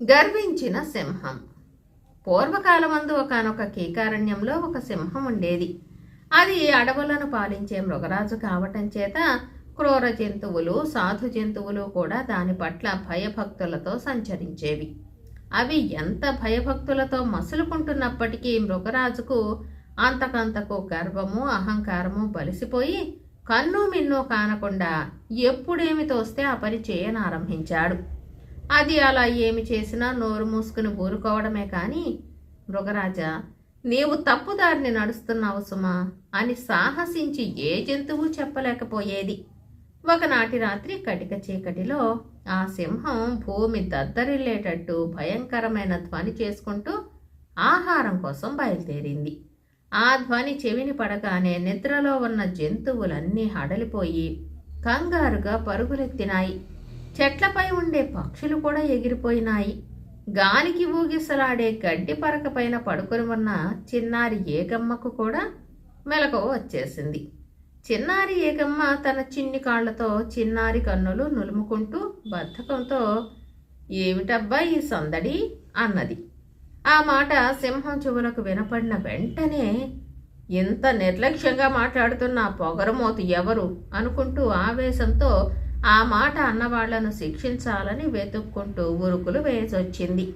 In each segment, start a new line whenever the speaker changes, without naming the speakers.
గర్వించిన సింహం. పూర్వకాలమందు ఒకనొక కీకారణ్యంలో ఒక సింహం ఉండేది. అది అడవులను పాలించే మృగరాజు కావటం చేత క్రూర జంతువులు సాధు జంతువులు కూడా దాని పట్ల భయభక్తులతో సంచరించేవి. అవి ఎంత భయభక్తులతో మసులుకుంటున్నప్పటికీ మృగరాజుకు అంతకంతకు గర్వము అహంకారము బలిసిపోయి కన్ను మిన్ను కానకుండా ఎప్పుడేమి తోస్తే ఆ పని చేయనారంభించాడు. అది అలా ఏమి చేసినా నోరు మూసుకుని ఊరుకోవడమే కానీ మృగరాజా నీవు తప్పుదారిని నడుస్తున్నావు సుమా అని సాహసించి ఏ జంతువు చెప్పలేకపోయేది. ఒకనాటి రాత్రి కటిక చీకటిలో ఆ సింహం భూమి దద్దరిల్లేటట్టు భయంకరమైన ధ్వని చేసుకుంటూ ఆహారం కోసం బయలుదేరింది. ఆ ధ్వని చెవిని పడగానే నిద్రలో ఉన్న జంతువులన్నీ హడలిపోయి కంగారుగా పరుగులెత్తినాయి. చెట్లపై ఉండే పక్షులు కూడా ఎగిరిపోయినాయి. గాలికి ఊగిసలాడే గడ్డి పరక పైన పడుకొని ఉన్న చిన్నారి ఏగమ్మకు కూడా మెలకువ వచ్చేసింది. చిన్నారి ఏగమ్మ తన చిన్ని కాళ్ళతో చిన్నారి కన్నులు నులుముకుంటూ బద్ధకంతో ఏమిటబ్బా ఈ సందడి? అన్నది. ఆ మాట సింహం చెవులకు వినపడిన వెంటనే ఇంత నిర్లక్ష్యంగా మాట్లాడుతున్న పొగరమోతు ఎవరు? అనుకుంటూ ఆవేశంతో ఆ మాట అన్నవాళ్ళను శిక్షించాలని వెతుక్కుంటూ ఉరుకులు వేసొచ్చింది.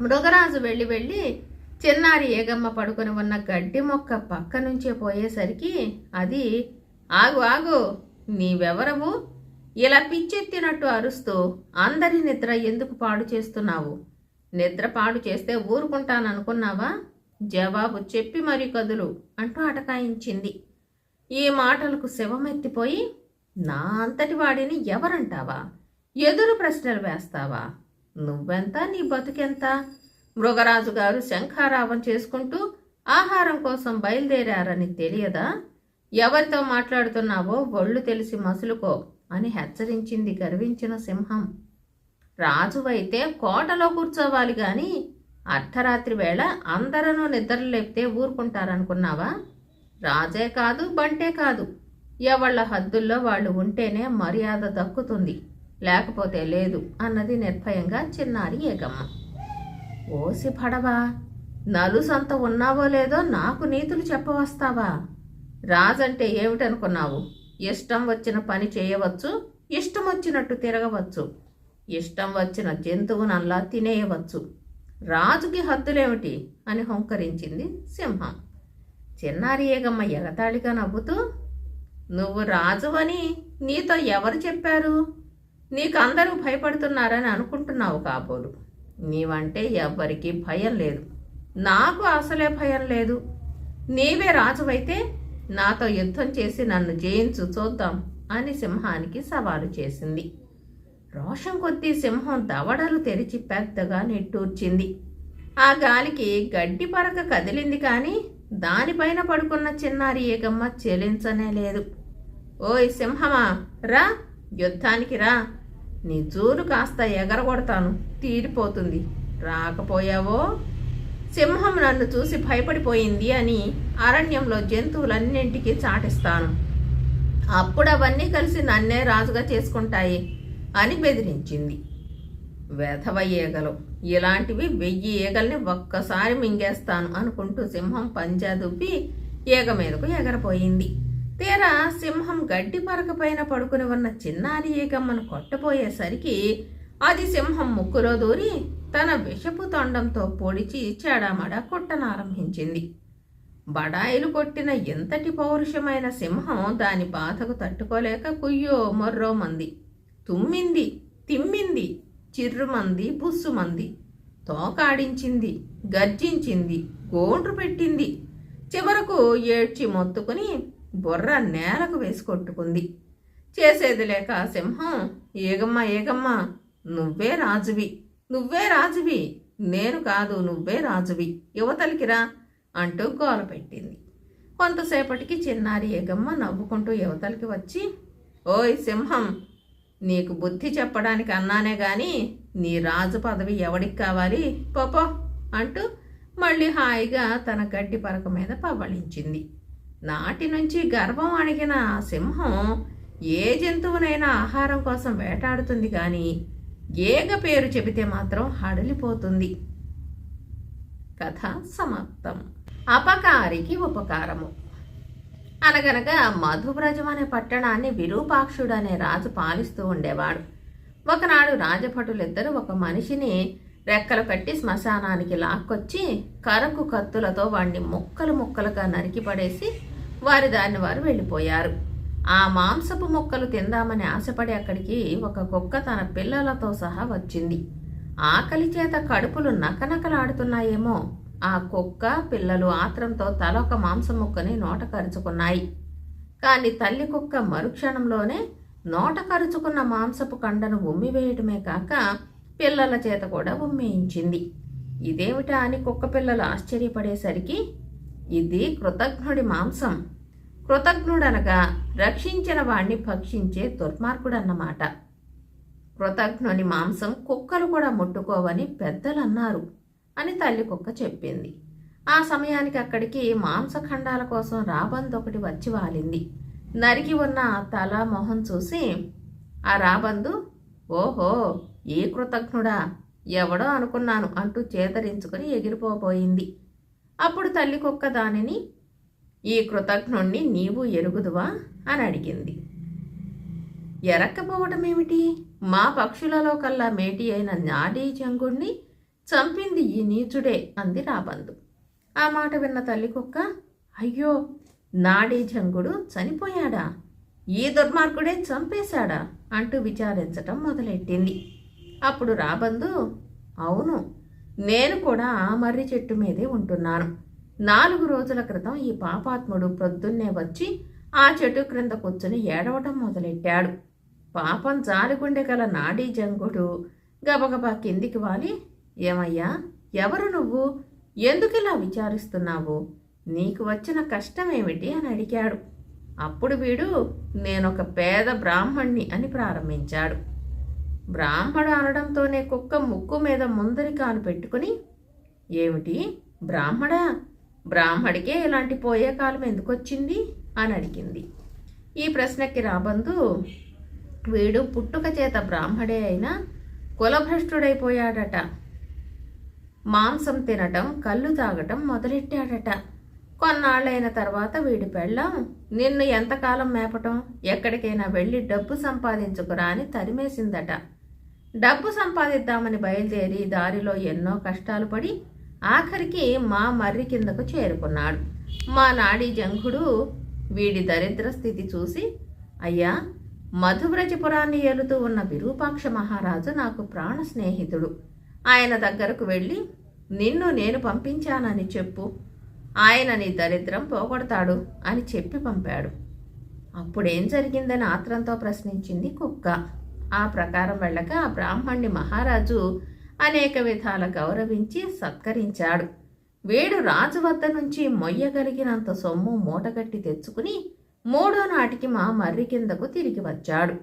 మృగరాజు వెళ్ళి వెళ్ళి చిన్నారి ఏగమ్మ పడుకొని ఉన్న గడ్డి మొక్క పక్క నుంచే పోయేసరికి అది ఆగు ఆగు నీవెవరవు? ఇలా పిచ్చెత్తినట్టు అరుస్తూ అందరి నిద్ర ఎందుకు పాడు చేస్తున్నావు? నిద్ర పాడు చేస్తే ఊరుకుంటాననుకున్నావా? జవాబు చెప్పి మరి కదులు అంటూ అటకాయించింది. ఈ మాటలకు శవమెత్తిపోయి నా అంతటి వాడిని ఎవరంటావా? ఎదురు ప్రశ్నలు వేస్తావా? నువ్వెంత? నీ బతుకెంత? మృగరాజు గారు శంఖారావం చేసుకుంటూ ఆహారం కోసం బయలుదేరారని తెలియదా? ఎవరితో మాట్లాడుతున్నావో ఒళ్ళు తెలిసి మసులుకో అని హెచ్చరించింది గర్వించిన సింహం. రాజువైతే కోటలో కూర్చోవాలి గాని అర్ధరాత్రి వేళ అందరూ నిద్ర లేపితే ఊరుకుంటారనుకున్నావా? రాజే కాదు బంటే కాదు. ఎవళ్ళ హద్దుల్లో వాళ్ళు ఉంటేనే మర్యాద దక్కుతుంది. లేకపోతే లేదు అన్నది నిర్భయంగా చిన్నారి ఏగమ్మ. ఓసి పడవా నలుసంత ఉన్నావో లేదో నాకు నీతులు చెప్పవస్తావా? రాజంటే ఏమిటనుకున్నావు? ఇష్టం వచ్చిన పని చేయవచ్చు ఇష్టం వచ్చినట్టు తిరగవచ్చు. ఇష్టం వచ్చిన జంతువునల్లా తినేయవచ్చు. రాజుకి హద్దులేమిటి? అని హుంకరించింది సింహం. చిన్నారి ఏగమ్మ ఎగతాళిగా నవ్వుతూ నువ్వు రాజువని నీతో ఎవరు చెప్పారు? నీకందరూ భయపడుతున్నారని అనుకుంటున్నావు కాబోలు. నీవంటే ఎవ్వరికీ భయం లేదు. నాకు అసలే భయం లేదు. నీవే రాజువైతే నాతో యుద్ధం చేసి నన్ను జయించు చూద్దాం అని సింహానికి సవాలు చేసింది. రోషం కొద్దీ సింహం దవడలు తెరిచి పెద్దగా నిట్టూర్చింది. ఆ గాలికి గడ్డి పరక కదిలింది కానీ దానిపైన పడుకున్న చిన్నారి ఏగమ్మ చెలించనే లేదు. ఓయ్ సింహమా రా యుద్ధానికి రా. నీ జూలు కాస్త ఎగరగొడతాను తీరిపోతుంది. రాకపోయావో? సింహం నన్ను చూసి భయపడిపోయింది అని అరణ్యంలో జంతువులన్నింటికి చాటిస్తాను. అప్పుడు అవన్నీ కలిసి నన్నే రాజుగా చేసుకుంటాయి అని బెదిరించింది. వెధవ ఈగలు ఇలాంటివి వెయ్యి ఈగల్ని ఒక్కసారి మింగేస్తాను అనుకుంటూ సింహం పంజా దుబ్బి ఈగ మీదకు ఎగరపోయింది. తీరా సింహం గడ్డి పరకపైన పడుకుని ఉన్న చిన్నారి ఈగమ్మను కొట్టపోయేసరికి అది సింహం ముక్కులో దూరి తన విషపు తొండంతో పొడిచి చెడామడా కొట్టనారంభించింది. బడాయిలు కొట్టిన ఎంతటి పౌరుషమైన సింహం దాని బాధకు తట్టుకోలేక కుయ్యో మొర్రో మంది. తుమ్మింది తిమ్మింది చిర్రుమంది బుస్సుమంది తోకాడించింది గర్జించింది గోండ్రు పెట్టింది. చివరకు ఏడ్చి మొత్తుకుని బుర్ర నేలకు వేసి కొట్టుకుంది. చేసేది లేక సింహం ఏగమ్మ ఏగమ్మ నువ్వే రాజువి నువ్వే రాజువి నేను కాదు నువ్వే రాజువి యువతలికిరా అంటూ గోల పెట్టింది. కొంతసేపటికి చిన్నారి ఏగమ్మ నవ్వుకుంటూ యువతలకి వచ్చి ఓయ్ సింహం నీకు బుద్ధి చెప్పడానికి అన్నానే గాని నీ రాజు పదవి ఎవడికి కావాలి? పోపో అంటూ మళ్ళీ హాయిగా తన గడ్డి పరక మీద పవ్వళించింది నాటి నుంచి గర్వం అణిగిన ఆ సింహం ఏ జంతువునైనా ఆహారం కోసం వేటాడుతుంది కానీ ఏగ పేరు చెబితే మాత్రం హడలిపోతుంది. కథ సమాప్తం. అపకారికి ఉపకారము. అనగనగా మధుబ్రజం అనే పట్టణాన్ని విరూపాక్షుడు అనే రాజు పాలిస్తూ ఉండేవాడు. ఒకనాడు రాజభటులిద్దరూ ఒక మనిషిని రెక్కలు కట్టి శ్మశానానికి లాక్కొచ్చి కరకు కత్తులతో వాణ్ణి ముక్కలు ముక్కలుగా నరికిపడేసి వారి దారిని వారు వెళ్ళిపోయారు. ఆ మాంసపు ముక్కలు తిందామని ఆశపడి అక్కడికి ఒక కుక్క తన పిల్లలతో సహా వచ్చింది. ఆకలి చేత కడుపులు నకనకలాడుతున్నాయేమో ఆ కుక్క పిల్లలు ఆత్రంతో తల ఒక మాంసం ముక్కని నోట కరుచుకున్నాయి కానీ తల్లి కుక్క మరుక్షణంలోనే నోట కరుచుకున్న మాంసపు కండను ఉమ్మివేయటమే కాక పిల్లల చేత కూడా ఉమ్మేయించింది. ఇదేమిటా అని కుక్క పిల్లలు ఆశ్చర్యపడేసరికి ఇది కృతజ్ఞుడి మాంసం. కృతజ్ఞుడనగా రక్షించిన వాణ్ణి భక్షించే దుర్మార్గుడన్నమాట. కృతజ్ఞుని మాంసం కుక్కలు కూడా ముట్టుకోవని పెద్దలు అన్నారు అని తల్లి కుక్క చెప్పింది. ఆ సమయానికి అక్కడికి మాంసఖండాల కోసం రాబంద్ ఒకటి వచ్చి వాలింది. నరికి ఉన్న తల మొహం చూసి ఆ రాబందు ఓహో ఏ కృతజ్ఞుడా ఎవడో అనుకున్నాను అంటూ చేతరించుకుని ఎగిరిపోబోయింది. అప్పుడు తల్లి కుక్క దానిని ఈ కృతజ్ఞుణ్ణి నీవు ఎరుగుదువా? అని అడిగింది. ఎరక్కపోవటమేమిటి? మా పక్షులలో కల్లా మేటి అయిన నాడీ జంగుణ్ణి చంపింది ఈ నీచుడే అంది రాబందు. ఆ మాట విన్న తల్లి కుక్క అయ్యో నాడీ జంగుడు చనిపోయాడా? ఈ దుర్మార్గుడే చంపేశాడా? అంటూ విచారించటం మొదలెట్టింది. అప్పుడు రాబందు అవును నేను కూడా ఆ మర్రి చెట్టు మీదే ఉంటున్నాను. నాలుగు రోజుల క్రితం ఈ పాపాత్ముడు ప్రొద్దున్నే వచ్చి ఆ చెట్టు క్రింద కూర్చుని ఏడవటం మొదలెట్టాడు. పాపం జాలిగుండె గల నాడీ జంగుడు గబగబా కిందికి వాలి ఏమయ్యా? ఎవరు నువ్వు? ఎందుకిలా విచారిస్తున్నావు? నీకు వచ్చిన కష్టమేమిటి అని అడిగాడు. అప్పుడు వీడు నేనొక పేద బ్రాహ్మణ్ణి అని ప్రారంభించాడు. బ్రాహ్మడు అనడంతోనే కుక్క ముక్కు మీద ముందరి కాను పెట్టుకుని ఏమిటి? బ్రాహ్మడా? బ్రాహ్మడికే ఇలాంటి పోయే కాలం ఎందుకొచ్చింది? అని అడిగింది. ఈ ప్రశ్నకి రాబందు వీడు పుట్టుక చేత బ్రాహ్మడే అయినా కులభ్రష్టుడైపోయాడట. మాంసం తినటం కళ్ళు తాగటం మొదలెట్టాడట. కొన్నాళ్ళైన తర్వాత వీడి పెళ్ళం. నిన్ను ఎంతకాలం మేపటం? ఎక్కడికైనా వెళ్ళి డబ్బు సంపాదించుకురా అని తరిమేసిందట. డబ్బు సంపాదిద్దామని బయలుదేరి దారిలో ఎన్నో కష్టాలు పడి ఆఖరికి మా మర్రి కిందకు చేరుకున్నాడు. మా నాడీ జంఘుడు వీడి దరిద్ర స్థితి చూసి అయ్యా మధువ్రజపురాన్ని ఏలుతూ ఉన్న విరూపాక్ష మహారాజు నాకు ప్రాణ స్నేహితుడు ఆయన దగ్గరకు వెళ్ళి నిన్ను నేను పంపించానని చెప్పు. ఆయన నీ దరిద్రం పోగొడతాడు అని చెప్పి పంపాడు. అప్పుడేం జరిగిందని ఆత్రంతో ప్రశ్నించింది కుక్క. ఆ ప్రకారం వెళ్ళక ఆ బ్రాహ్మణ్ణి మహారాజు అనేక విధాల గౌరవించి సత్కరించాడు. వీడు రాజు వద్ద నుంచి మొయ్యగలిగినంత సొమ్ము మూటగట్టి తెచ్చుకుని మూడో నాటికి మా మర్రి కిందకు తిరిగి వచ్చాడు.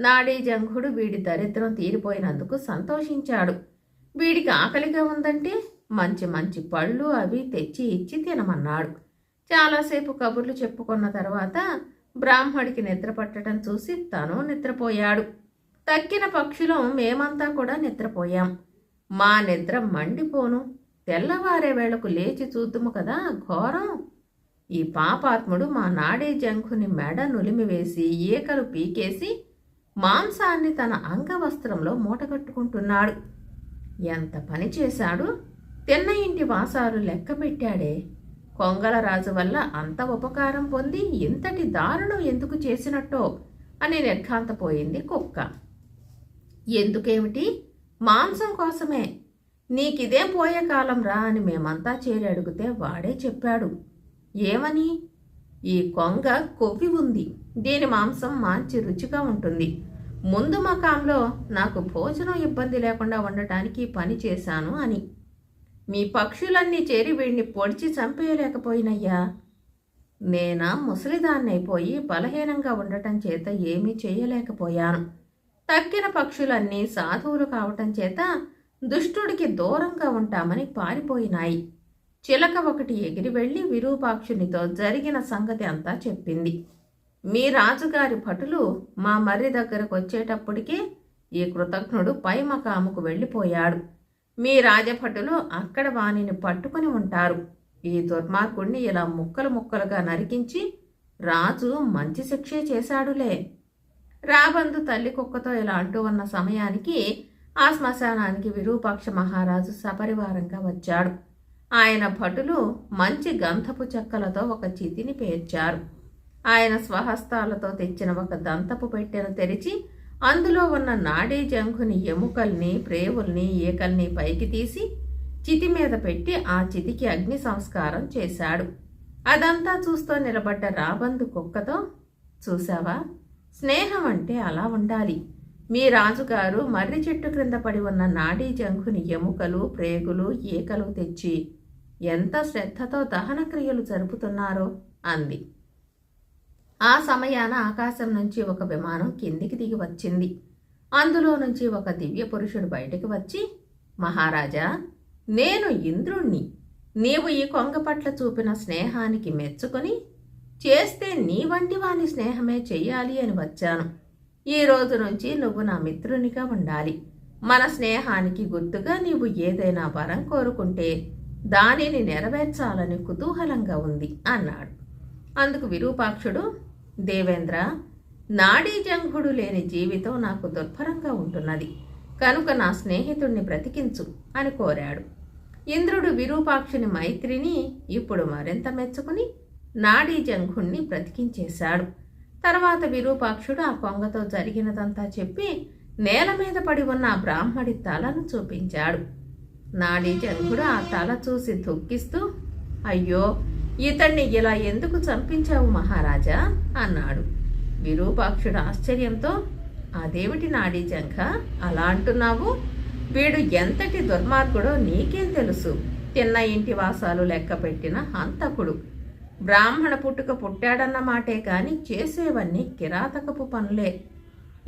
నాడీ జంఘుడు వీడి దరిద్రం తీరిపోయినందుకు సంతోషించాడు. వీడికి ఆకలిగా ఉందంటే మంచి మంచి పళ్ళు అవి తెచ్చి ఇచ్చి తినమన్నాడు. చాలాసేపు కబుర్లు చెప్పుకున్న తర్వాత బ్రాహ్మడికి నిద్ర పట్టడం చూసి తను నిద్రపోయాడు. తక్కిన పక్షులం మేమంతా కూడా నిద్రపోయాం. మా నిద్ర మండిపోను. తెల్లవారే వేళకు లేచి చూద్దుము కదా ఘోరం. ఈ పాపాత్ముడు మా నాడే జంఖుని మెడ నులిమివేసి ఈకలు పీకేసి మాంసాన్ని తన అంగవస్త్రంలో మూటగట్టుకుంటున్నాడు. ఎంత పని చేశాడు? తిన్న ఇంటి వాసాలు లెక్క పెట్టాడే. కొంగలరాజు వల్ల అంత ఉపకారం పొంది ఇంతటి దారుణం ఎందుకు చేసినట్టో అని నిర్ఘాంతపోయింది కుక్క. ఎందుకేమిటి? మాంసం కోసమే. నీకిదే పోయే కాలం రా అని మేమంతా చేరి అడిగితే వాడే చెప్పాడు. ఏమని? ఈ కొంగ కొవ్వి ఉంది. దీని మాంసం మంచి రుచిగా ఉంటుంది. ముందు మకాంలో నాకు భోజనం ఇబ్బంది లేకుండా ఉండటానికి పని చేశాను అని. మీ పక్షులన్నీ చేరి వీడిని పొడిచి చంపేయలేకపోయినయ్యా. నేనా ముసలిదాన్నైపోయి బలహీనంగా ఉండటం చేత ఏమీ చేయలేకపోయాను. తక్కిన పక్షులన్నీ సాధువులు కావటం చేత దుష్టుడికి దూరంగా ఉంటామని పారిపోయినాయి. చిలక ఒకటి ఎగిరి వెళ్ళి విరూపాక్షునితో జరిగిన సంగతి అంతా చెప్పింది. మీ రాజుగారి భటులు మా మర్రి దగ్గరకు వచ్చేటప్పటికే ఈ కృతజ్ఞుడు పై మకాముకు వెళ్ళిపోయాడు. మీ రాజభటులు అక్కడ వానిని పట్టుకుని ఉంటారు. ఈ దుర్మార్గుణ్ణి ఇలా ముక్కలు ముక్కలుగా నరికించి రాజు మంచి శిక్షే చేశాడులే. రాబందు తల్లి కుక్కతో ఇలా అంటూ ఉన్న సమయానికి ఆ శ్మశానానికి విరూపాక్ష మహారాజు సపరివారంగా వచ్చాడు. ఆయన భటులు మంచి గంధపు చెక్కలతో ఒక చితిని పేర్చారు. ఆయన స్వహస్తాలతో తెచ్చిన ఒక దంతపు పెట్టెను తెరిచి అందులో ఉన్న నాడీ జంఘుని ఎముకల్ని ప్రేవుల్ని ఈకల్ని పైకి తీసి చితి మీద పెట్టి ఆ చితికి అగ్ని సంస్కారం చేశాడు. అదంతా చూస్తూ నిలబడ్డ రాబందు కుక్కతో చూశావా? స్నేహం అంటే అలా ఉండాలి. మీ రాజుగారు మర్రి చెట్టు క్రింద పడి ఉన్న నాడీ జంఘుని ఎముకలు ప్రేగులు ఈకలు తెచ్చి ఎంత శ్రద్ధతో దహన క్రియలు జరుపుతున్నారో అంది. ఆ సమయాన ఆకాశం నుంచి ఒక విమానం కిందికి దిగి వచ్చింది. అందులో నుంచి ఒక దివ్య పురుషుడు బయటికి వచ్చి మహారాజా నేను ఇంద్రుణ్ణి. నీవు ఈ కొంగ పట్ల చూపిన స్నేహానికి మెచ్చుకొని చేస్తే నీ వంటి వాని స్నేహమే చెయ్యాలి అని వచ్చాను. ఈ రోజు నుంచి నువ్వు నా మిత్రునిగా ఉండాలి. మన స్నేహానికి గుర్తుగా నీవు ఏదైనా వరం కోరుకుంటే దానిని నెరవేర్చాలని కుతూహలంగా ఉంది అన్నాడు. అందుకు విరూపాక్షుడు దేవేంద్ర నాడీ జంఘుడు లేని జీవితం నాకు దుర్భరంగా ఉంటున్నది. కనుక నా స్నేహితుణ్ణి బ్రతికించు అని కోరాడు. ఇంద్రుడు విరూపాక్షుని మైత్రిని ఇప్పుడు మరింత మెచ్చుకుని నాడీ జంఘుణ్ణి బ్రతికించేశాడు. తర్వాత విరూపాక్షుడు ఆ కొంగతో జరిగినదంతా చెప్పి నేల మీద పడి ఉన్న ఆ బ్రాహ్మడి తలను చూపించాడు. నాడీ జంఘుడు ఆ తల చూసి దుఃఖిస్తూ అయ్యో ఇతన్ని ఇలా ఎందుకు చంపించావు మహారాజా? అన్నాడు. విరూపాక్షుడు ఆశ్చర్యంతో అదేమిటి నాడీ జంఖ అలా అంటున్నావు? వీడు ఎంతటి దుర్మార్గుడో నీకేం తెలుసు? తిన్న ఇంటి వాసాలు లెక్క పెట్టిన హంతకుడు. బ్రాహ్మణ పుట్టుక పుట్టాడన్న మాటే కాని చేసేవన్నీ కిరాతకపు పనులే.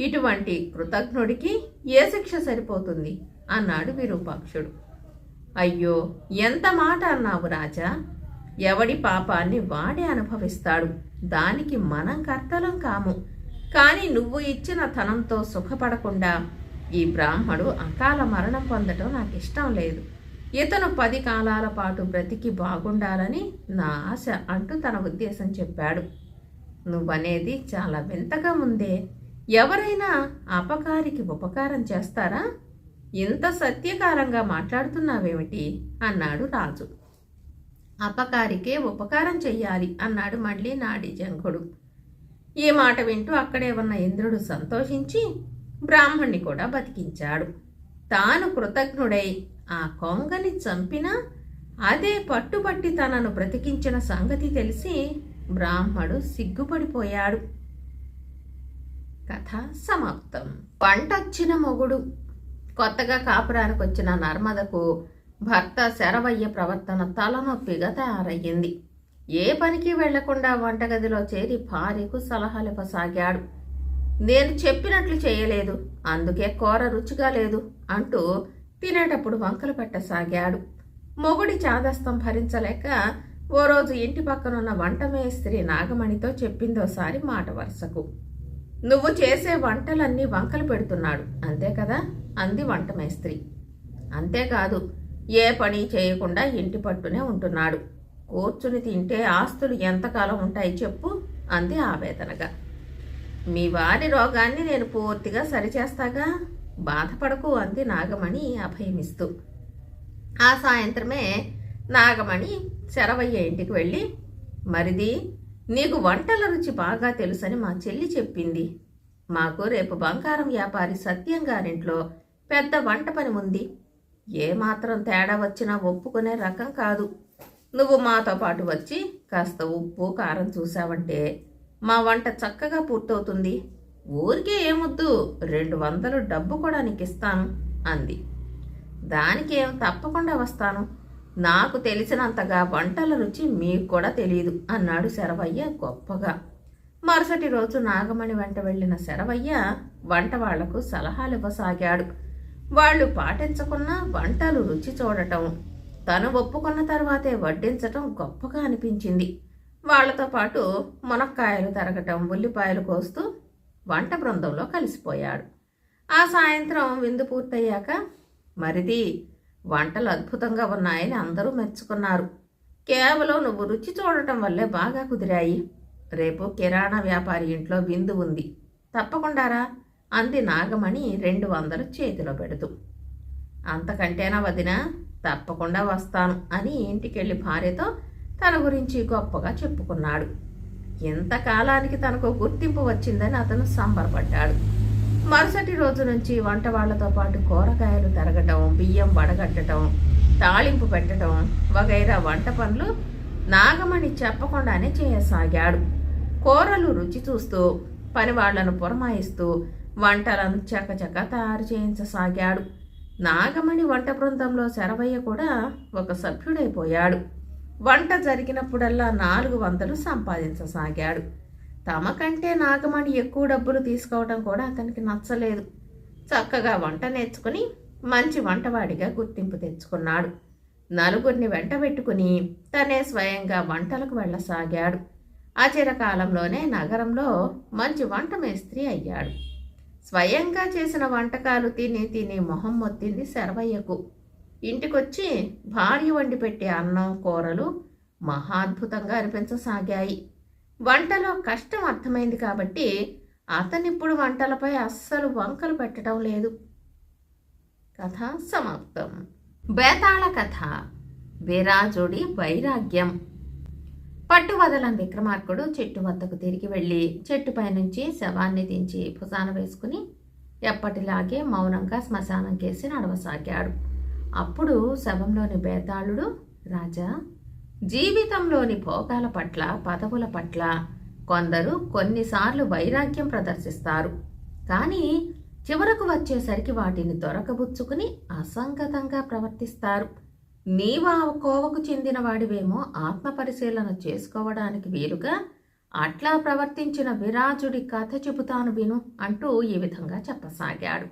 ఇటువంటి కృతజ్ఞుడికి ఏ శిక్ష సరిపోతుంది? అన్నాడు విరూపాక్షుడు. అయ్యో ఎంత మాట అన్నావు రాజా? ఎవడి పాపాన్ని వాడే అనుభవిస్తాడు. దానికి మనం కర్తలం కాము. కానీ నువ్వు ఇచ్చిన ధనంతో సుఖపడకుండా ఈ బ్రాహ్మడు అకాల మరణం పొందటం నాకు ఇష్టం లేదు. ఇతను పది కాలాల పాటు బ్రతికి బాగుండాలని నా ఆశ అంటూ తన ఉద్దేశం చెప్పాడు. నువ్వనేది చాలా వింతగా ఉందే. ఎవరైనా అపకారికి ఉపకారం చేస్తారా? ఇంత సత్యకారంగా మాట్లాడుతున్నావేమిటి? అన్నాడు రాజు. అపకారికే ఉపకారం చెయ్యాలి అన్నాడు మళ్ళీ నాడి జంకుడు. ఈ మాట వింటూ అక్కడే ఉన్న ఇంద్రుడు సంతోషించి బ్రాహ్మణ్ణి కూడా బతికించాడు. తాను కృతజ్ఞుడై ఆ కొంగని చంపినా అదే పట్టుబట్టి తనను బ్రతికించిన సంగతి తెలిసి బ్రాహ్మడు సిగ్గుపడిపోయాడు. కథ సమాప్తం. పంటొచ్చిన మొగుడు. కొత్తగా కాపురానికి వచ్చిన నర్మదకు భర్త శరవయ్య ప్రవర్తన తలనొప్పిగా తయారయ్యింది. ఏ పనికి వెళ్ళకుండా వంటగదిలో చేరి భార్యకు సలహాలివ్వసాగాడు నేను చెప్పినట్లు చేయలేదు అందుకే కూర రుచిగా లేదు అంటూ తినేటప్పుడు వంకలు పెట్టసాగాడు. మొగుడి చాదస్తం భరించలేక ఓ రోజు ఇంటి పక్కనున్న వంట మేస్త్రి నాగమణితో చెప్పిందోసారి మాట వరుసకు. నువ్వు చేసే వంటలన్నీ వంకలు పెడుతున్నాడు అంతే కదా? అంది వంట మేస్త్రి అంతేకాదు ఏ పని చేయకుండా ఇంటి పట్టునే ఉంటున్నాడు. కూర్చుని తింటే ఆస్తులు ఎంతకాలం ఉంటాయి చెప్పు అంది ఆవేదనగా. మీ వారి రోగాన్ని నేను పూర్తిగా సరిచేస్తాగా? బాధపడకు అంది నాగమణి అభయమిస్తూ. ఆ సాయంత్రమే నాగమణి శరవయ్య ఇంటికి వెళ్ళి మరిది నీకు వంటల రుచి బాగా తెలుసని మా చెల్లి చెప్పింది. మాకు రేపు బంగారం వ్యాపారి సత్యం గారింట్లో పెద్ద వంట పని ఉంది. ఏ మాత్రం తేడా వచ్చినా ఒప్పుకునే రకం కాదు. నువ్వు మాతో పాటు వచ్చి కాస్త ఉప్పు కారం చూసావంటే మా వంట చక్కగా పూర్తవుతుంది. ఊరికే ఏమొద్దు రెండు వందలు డబ్బు కూడా నీకు ఇస్తాను అంది. దానికి ఏం తప్పకుండా వస్తాను. నాకు తెలిసినంతగా వంటల రుచి మీకు కూడా తెలియదు అన్నాడు శరవయ్య గొప్పగా. మరుసటి రోజు నాగమణి వెంట వెళ్ళిన శరవయ్య వంట వాళ్ళకు సలహాలు ఇవ్వసాగాడు వాళ్ళు పాటించకున్నా వంటలు రుచి చూడటం తను ఒప్పుకున్న తర్వాతే వడ్డించటం గొప్పగా అనిపించింది. వాళ్ళతో పాటు మునక్కాయలు తరగటం ఉల్లిపాయలు కోస్తూ వంట బృందంలో కలిసిపోయాడు. ఆ సాయంత్రం విందు పూర్తయ్యాక మరిది వంటలు అద్భుతంగా ఉన్నాయని అందరూ మెచ్చుకున్నారు. కేవలం నువ్వు రుచి చూడటం వల్లే బాగా కుదిరాయి. రేపు కిరాణా వ్యాపారి ఇంట్లో విందు ఉంది. తప్పకుండారా? అంది నాగమణి రెండు వందలు చేతిలో పెడుతూ. అంతకంటేనా వదిన? తప్పకుండా వస్తాను అని ఇంటికెళ్ళి భార్యతో తన గురించి గొప్పగా చెప్పుకున్నాడు. ఎంతకాలానికి తనకు గుర్తింపు వచ్చిందని అతను సంబరపడ్డాడు. మరుసటి రోజు నుంచి వంట వాళ్ళతో పాటు కూరగాయలు తరగటం బియ్యం వడగట్టడం తాళింపు పెట్టడం వగైరా వంట పనులు నాగమణి చెప్పకుండానే చేయసాగాడు. కూరలు రుచి చూస్తూ పని వాళ్ళను పురమాయిస్తూ వంటలను చకచక తయారు చేయించసాగాడు. నాగమణి వంట బృందంలో శరవయ్య కూడా ఒక సభ్యుడైపోయాడు. వంట జరిగినప్పుడల్లా నాలుగు వందలు సంపాదించసాగాడు. తమ కంటే నాగమణి ఎక్కువ డబ్బులు తీసుకోవడం కూడా అతనికి నచ్చలేదు. చక్కగా వంట నేర్చుకుని మంచి వంటవాడిగా గుర్తింపు తెచ్చుకున్నాడు. నలుగురిని వెంట పెట్టుకుని తనే స్వయంగా వంటలకు వెళ్ళసాగాడు. అచిరకాలంలోనే నగరంలో మంచి వంట మేస్త్రి అయ్యాడు. స్వయంగా చేసిన వంటకాలు తిని తిని మొహం మొత్తింది శరవయ్యకు. ఇంటికొచ్చి భార్య వండి పెట్టే అన్నం కూరలు మహాద్భుతంగా అనిపించసాగాయి. వంటలో కష్టం అర్థమైంది కాబట్టి అతనిప్పుడు వంటలపై అస్సలు వంకలు పెట్టడం లేదు. కథ సమాప్తం. బేతాళ కథ. విరాజుడి వైరాగ్యం. పట్టు వదలని విక్రమార్కుడు చెట్టు వద్దకు తిరిగి వెళ్ళి చెట్టుపై నుంచి శవాన్ని దించి భుజాన వేసుకుని ఎప్పటిలాగే మౌనంగా శ్మశానం కేసి నడవసాగాడు. అప్పుడు శవంలోని బేతాళుడు రాజా జీవితంలోని భోగాల పట్ల పదవుల పట్ల కొందరు కొన్నిసార్లు వైరాగ్యం ప్రదర్శిస్తారు. కానీ చివరకు వచ్చేసరికి వాటిని దొరకబుచ్చుకుని అసంగతంగా ప్రవర్తిస్తారు. నీవా కోవకు చెందిన వాడివేమో ఆత్మ పరిశీలన చేసుకోవడానికి వీలుగా అట్లా ప్రవర్తించిన విరాజుడి కథ చెబుతాను విను అంటూ ఈ విధంగా చెప్పసాగాడు.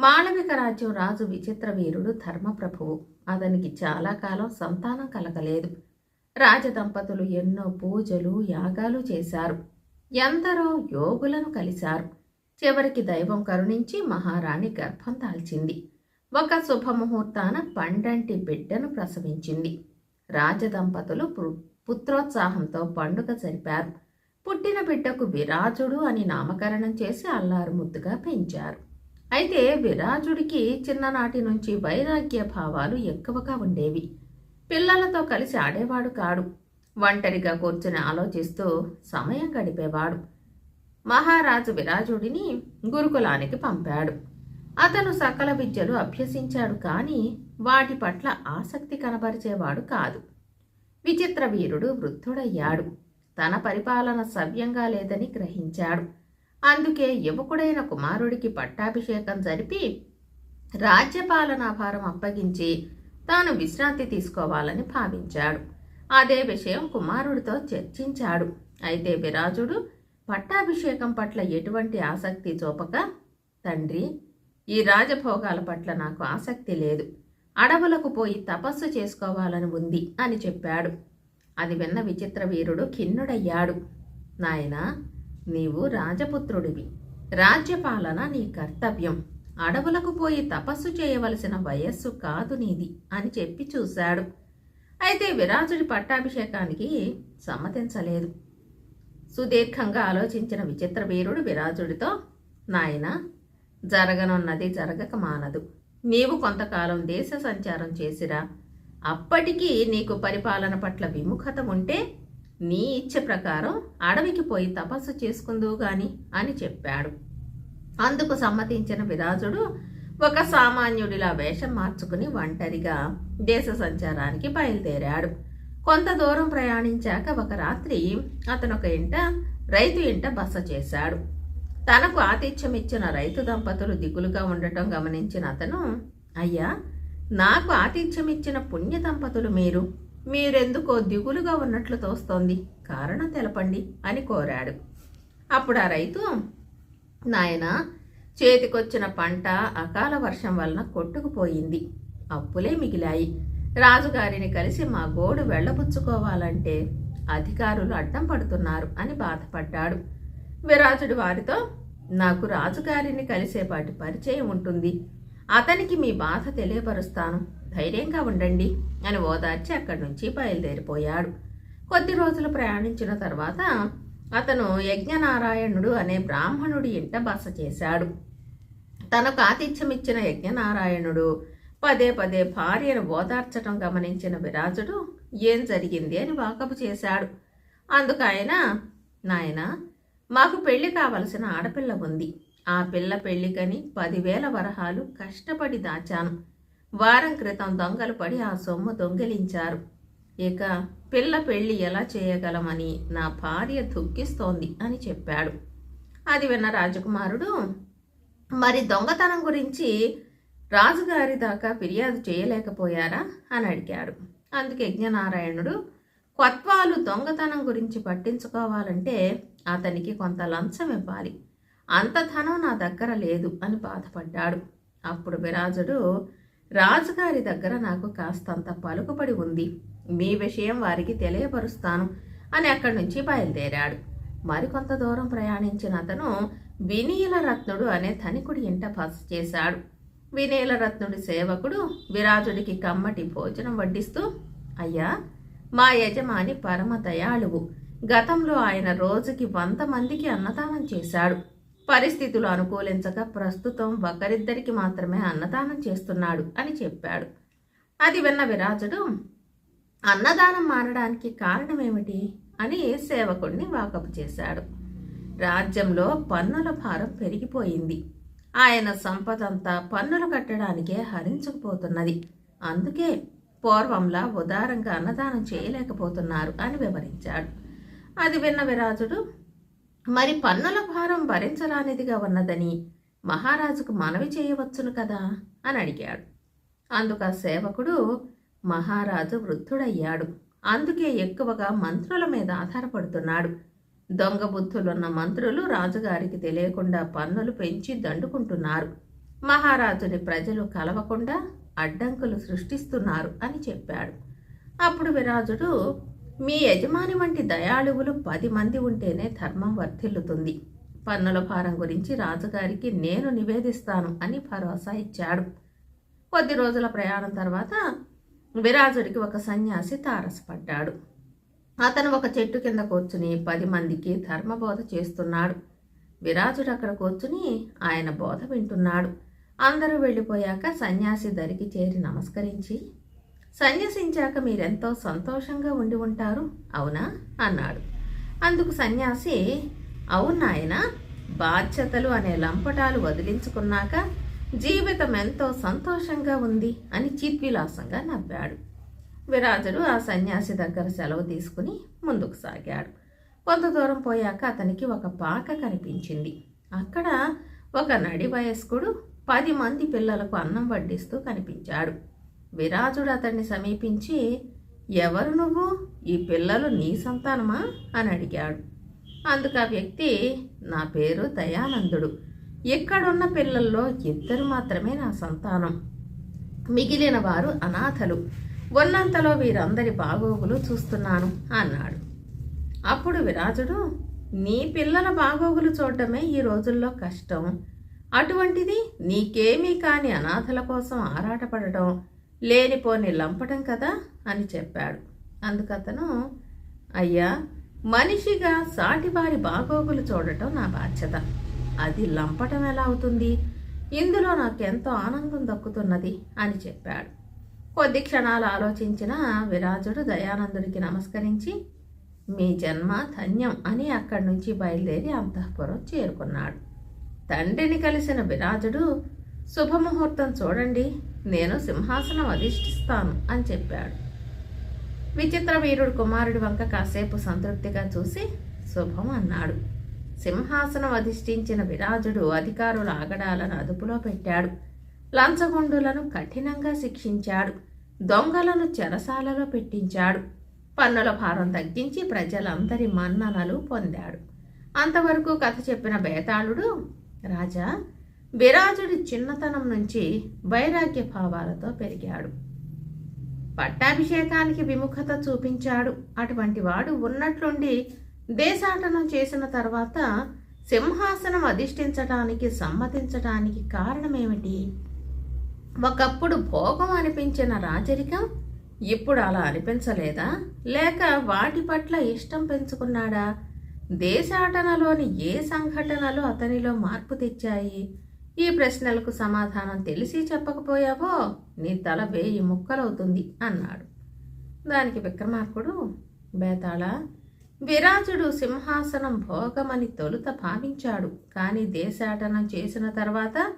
మాళవిక రాజ్యం రాజు విచిత్ర వీరుడు ధర్మప్రభువు. అతనికి చాలా కాలం సంతానం కలగలేదు. రాజదంపతులు ఎన్నో పూజలు యాగాలు చేశారు. ఎందరో యోగులను కలిశారు. చివరికి దైవం కరుణించి మహారాణి గర్భం దాల్చింది. ఒక శుభముహూర్తాన పండంటి బిడ్డను ప్రసవించింది. రాజదంపతులు పు- పుత్రోత్సాహంతో పండుగ జరిపారు. పుట్టిన బిడ్డకు విరాజుడు అని నామకరణం చేసి అల్లారు ముద్దుగా పెంచారు. అయితే విరాజుడికి చిన్ననాటి నుంచి వైరాగ్య భావాలు ఎక్కువగా ఉండేవి. పిల్లలతో కలిసి ఆడేవాడు కాడు. ఒంటరిగా కూర్చుని ఆలోచిస్తూ సమయం గడిపేవాడు. మహారాజు విరాజుడిని గురుకులానికి పంపాడు. అతను సకల విద్యలు అభ్యసించాడు కానీ వాటి పట్ల ఆసక్తి కనబరిచేవాడు కాదు. విచిత్ర వీరుడు వృద్ధుడయ్యాడు. తన పరిపాలన సవ్యంగా లేదని గ్రహించాడు. అందుకే యువకుడైన కుమారుడికి పట్టాభిషేకం జరిపి రాజ్యపాలనా భారం అప్పగించి తాను విశ్రాంతి తీసుకోవాలని భావించాడు. అదే విషయం కుమారుడితో చర్చించాడు. అయితే విరాజుడు పట్టాభిషేకం పట్ల ఎటువంటి ఆసక్తి చూపక తండ్రి ఈ రాజభోగాల పట్ల నాకు ఆసక్తి లేదు. అడవులకు పోయి తపస్సు చేసుకోవాలని ఉంది అని చెప్పాడు. అది విన్న విచిత్ర వీరుడు ఖిన్నుడయ్యాడు. నాయనా నీవు రాజపుత్రుడివి. రాజ్యపాలన నీ కర్తవ్యం. అడవులకు పోయి తపస్సు చేయవలసిన వయస్సు కాదు నీది అని చెప్పి చూశాడు. అయితే విరాజుడి పట్టాభిషేకానికి సమ్మతించలేదు. సుదీర్ఘంగా ఆలోచించిన విచిత్ర వీరుడు విరాజుడితో నాయనా జరగనున్నది జరగక మానదు. నీవు కొంతకాలం దేశ సంచారం చేసిరా. అప్పటికీ నీకు పరిపాలన పట్ల విముఖత ఉంటే నీ ఇచ్చ ప్రకారం అడవికి పోయి తపస్సు చేసుకుందువు గాని అని చెప్పాడు. అందుకు సమ్మతించిన విరాజుడు ఒక సామాన్యుడిలా వేషం మార్చుకుని ఒంటరిగా దేశ సంచారానికి బయలుదేరాడు. కొంత దూరం ప్రయాణించాక ఒక రాత్రి అతను ఒక ఇంట రైతు ఇంట బస చేశాడు. తనకు ఆతిథ్యం ఇచ్చిన రైతు దంపతులు దిగులుగా ఉండటం గమనించిన అతను అయ్యా నాకు ఆతిథ్యం ఇచ్చిన పుణ్య దంపతులు మీరు. మీరెందుకో దిగులుగా ఉన్నట్లు తోస్తోంది. కారణం తెలపండి అని కోరాడు. అప్పుడు ఆ రైతు నాయన చేతికొచ్చిన పంట అకాల వర్షం వలన కొట్టుకుపోయింది. అప్పులే మిగిలాయి. రాజుగారిని కలిసి మా గోడు వెళ్ళబుచ్చుకోవాలంటే అధికారులు అడ్డం పడుతున్నారు అని బాధపడ్డాడు. విరాజుడు వారితో నాకు రాజుగారిని కలిసేపాటి పరిచయం ఉంటుంది. అతనికి మీ బాధ తెలియపరుస్తాను. ధైర్యంగా ఉండండి అని ఓదార్చి అక్కడి నుంచి బయలుదేరిపోయాడు. కొద్ది రోజులు ప్రయాణించిన తర్వాత అతను యజ్ఞనారాయణుడు అనే బ్రాహ్మణుడి ఇంట బస చేశాడు. తనకు ఆతిథ్యమిచ్చిన యజ్ఞనారాయణుడు పదే పదే భార్యను ఓదార్చటం గమనించిన విరాజుడు ఏం జరిగింది? అని వాకపు చేశాడు. అందుకు ఆయన నాయన మాకు పెళ్ళి కావలసిన ఆడపిల్ల ఉంది. ఆ పిల్ల పెళ్ళికని పదివేల వరహాలు కష్టపడి దాచాను. వారం క్రితం దొంగలు పడి ఆ సొమ్ము దొంగిలించారు. ఇక పిల్ల పెళ్ళి ఎలా చేయగలమని నా భార్య దుఃఖిస్తోంది అని చెప్పాడు. అది విన్న రాజకుమారుడు మరి దొంగతనం గురించి రాజుగారి దాకా ఫిర్యాదు చేయలేకపోయారా? అని అడిగాడు. అందుకు యజ్ఞనారాయణుడు కొత్వాలు దొంగతనం గురించి పట్టించుకోవాలంటే అతనికి కొంత లంచం ఇవ్వాలి. అంత ధనం నా దగ్గర లేదు అని బాధపడ్డాడు. అప్పుడు విరాజుడు రాజుగారి దగ్గర నాకు కాస్తంత పలుకుబడి ఉంది. మీ విషయం వారికి తెలియపరుస్తాను అని అక్కడి నుంచి బయలుదేరాడు. మరికొంత దూరం ప్రయాణించిన అతను వినీలరత్నుడు అనే ధనికుడి ఇంట బస చేశాడు. వినీలరత్నుడి సేవకుడు విరాజుడికి కమ్మటి భోజనం వడ్డిస్తూ అయ్యా మా యజమాని పరమ దయాళువు గతంలో ఆయన రోజుకి వంద మందికి అన్నదానం చేశాడు. పరిస్థితులు అనుకూలించక ప్రస్తుతం ఒకరిద్దరికి మాత్రమే అన్నదానం చేస్తున్నాడు అని చెప్పాడు. అది విన్న విరాజుడు అన్నదానం మారడానికి కారణమేమిటి? అని సేవకుణ్ణి వాకపు చేశాడు. రాజ్యంలో పన్నుల భారం పెరిగిపోయింది. ఆయన సంపదంతా పన్నులు కట్టడానికే హరించకపోతున్నది. అందుకే పూర్వంలా ఉదారంగా అన్నదానం చేయలేకపోతున్నారు అని వివరించాడు. అది విన్న విరాజుడు మరి పన్నుల భారం భరించరానిదిగా ఉన్నదని మహారాజుకు మనవి చేయవచ్చును కదా? అని అడిగాడు. అందుకు ఆ సేవకుడు మహారాజు వృద్ధుడయ్యాడు. అందుకే ఎక్కువగా మంత్రుల మీద ఆధారపడుతున్నాడు. దొంగ బుద్ధులున్న మంత్రులు రాజుగారికి తెలియకుండా పన్నులు పెంచి దండుకుంటున్నారు. మహారాజుని ప్రజలు కలవకుండా అడ్డంకులు సృష్టిస్తున్నారు అని చెప్పాడు. అప్పుడు విరాజుడు మీ యజమాని వంటి దయాళువులు పది మంది ఉంటేనే ధర్మం వర్ధిల్లుతుంది. పన్నుల భారం గురించి రాజుగారికి నేను నివేదిస్తాను అని భరోసా ఇచ్చాడు. కొద్ది రోజుల ప్రయాణం తర్వాత విరాజుడికి ఒక సన్యాసి తారసపడ్డాడు. అతను ఒక చెట్టు కింద కూర్చుని పది మందికి ధర్మబోధ చేస్తున్నాడు. విరాజుడు అక్కడ కూర్చుని ఆయన బోధ వింటున్నాడు. అందరూ వెళ్ళిపోయాక సన్యాసి దరికి చేరి నమస్కరించి సన్యసించాక మీరెంతో సంతోషంగా ఉండి ఉంటారు? అవునా? అన్నాడు. అందుకు సన్యాసి అవును నాయన బాధ్యతలు అనే లంపటాలు వదిలించుకున్నాక జీవితం ఎంతో సంతోషంగా ఉంది అని చిద్విలాసంగా నవ్వాడు. విరాజుడు ఆ సన్యాసి దగ్గర సెలవు తీసుకుని ముందుకు సాగాడు. కొంత దూరం పోయాక అతనికి ఒక పాక కనిపించింది. అక్కడ ఒక నడి వయస్కుడు పది మంది పిల్లలకు అన్నం వడ్డిస్తూ కనిపించాడు. విరాజుడు అతన్ని సమీపించి ఎవరు నువ్వు? ఈ పిల్లలు నీ సంతానమా? అని అడిగాడు. అందుకు ఆ వ్యక్తి నా పేరు దయానందుడు. ఇక్కడున్న పిల్లల్లో ఇద్దరు మాత్రమే నా సంతానం. మిగిలిన వారు అనాథలు. ఉన్నంతలో వీరందరి బాగోగులు చూస్తున్నాను అన్నాడు. అప్పుడు విరాజుడు నీ పిల్లల బాగోగులు చూడటమే ఈ రోజుల్లో కష్టం. అటువంటిది నీకేమీ కాని అనాథల కోసం ఆరాటపడటం లేనిపోని లంపటం కదా అని చెప్పాడు. అందుకతను అయ్యా మనిషిగా సాటివారి బాగోగులు చూడటం నా బాధ్యత. అది లంపటం ఎలా అవుతుంది? ఇందులో నాకెంతో ఆనందం దక్కుతున్నది అని చెప్పాడు. కొద్ది క్షణాలు ఆలోచించిన విరాజుడు దయానందుడికి నమస్కరించి మీ జన్మ ధన్యం అని అక్కడి నుంచి బయలుదేరి అంతఃపురం చేరుకున్నాడు. తండ్రిని కలిసిన విరాజుడు శుభముహూర్తం చూడండి నేను సింహాసనం అధిష్ఠిస్తాను అని చెప్పాడు. విచిత్ర వీరుడు కుమారుడి వంక కాసేపు సంతృప్తిగా చూసి శుభం అన్నాడు. సింహాసనం అధిష్ఠించిన విరాజుడు అధికారుల ఆగడాలను అదుపులో పెట్టాడు. లంచగొండులను కఠినంగా శిక్షించాడు. దొంగలను చెరసాలలో పెట్టించాడు. పన్నుల భారం తగ్గించి ప్రజలందరి మన్ననలు పొందాడు. అంతవరకు కథ చెప్పిన బేతాళుడు రాజా విరాజుడి చిన్నతనం నుంచి వైరాగ్య భావాలతో పెరిగాడు. పట్టాభిషేకానికి విముఖత చూపించాడు. అటువంటి వాడు ఉన్నట్లుండి దేశాటనం చేసిన తర్వాత సింహాసనం అధిష్ఠించటానికి సమ్మతించటానికి కారణమేమిటి? ఒకప్పుడు భోగం అనిపించిన రాజరికం ఇప్పుడు అలా అనిపించలేదా? లేక వాటి పట్ల ఇష్టం పెంచుకున్నాడా? దేశాటనలోని ఏ సంఘటనలు అతనిలో మార్పు తెచ్చాయి? ఈ ప్రశ్నలకు సమాధానం తెలిసి చెప్పకపోయావో నీ తల వేయి ముక్కలవుతుంది అన్నాడు. దానికి విక్రమార్కుడు బేతాళ విరాజుడు సింహాసనం భోగమని తొలుత భావించాడు. కానీ దేశాటనం చేసిన తర్వాత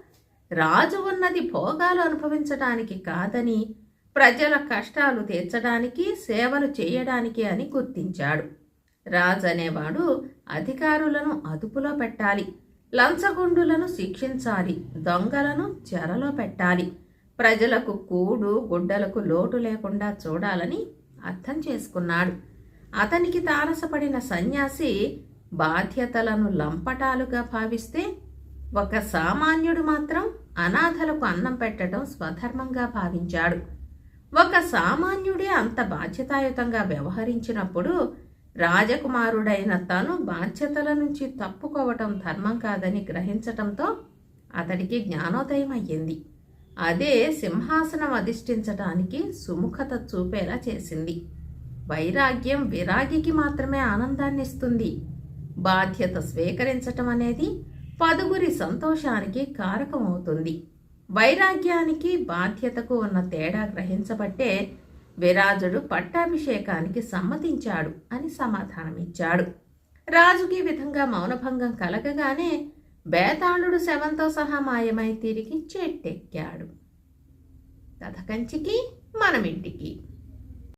రాజు ఉన్నది భోగాలు అనుభవించడానికి కాదని ప్రజల కష్టాలు తీర్చడానికి సేవలు చేయడానికి అని గుర్తించాడు. రాజు అనేవాడు అధికారులను అదుపులో పెట్టాలి లంచగొండులను శిక్షించాలి దొంగలను చెరలో పెట్టాలి. ప్రజలకు కూడు గుడ్డలకు లోటు లేకుండా చూడాలని అర్థం చేసుకున్నాడు. అతనికి తారసపడిన సన్యాసి బాధ్యతలను లంపటాలుగా భావిస్తే ఒక సామాన్యుడు మాత్రం అనాథలకు అన్నం పెట్టడం స్వధర్మంగా భావించాడు. ఒక సామాన్యుడే అంత బాధ్యతాయుతంగా వ్యవహరించినప్పుడు రాజకుమారుడైన తను బాధ్యతల నుంచి తప్పుకోవటం ధర్మం కాదని గ్రహించటంతో అతడికి జ్ఞానోదయం అయ్యింది. అదే సింహాసనం అధిష్ఠించటానికి సుముఖత చూపేలా చేసింది. వైరాగ్యం విరాగికి మాత్రమే ఆనందాన్ని ఇస్తుంది బాధ్యత స్వీకరించటం అనేది పదుగురి సంతోషానికి కారకమవుతుంది. వైరాగ్యానికి బాధ్యతకు ఉన్న తేడా గ్రహించబట్టే విరాజుడు పట్టాభిషేకానికి సమ్మతించాడు అని సమాధానమిచ్చాడు. రాజుకి విధంగా మౌనభంగం కలగగానే బేతాళుడు శవంతో సహా మాయమై తిరిగి చెట్టెక్కాడు. కథ కంచికి మనమింటికి.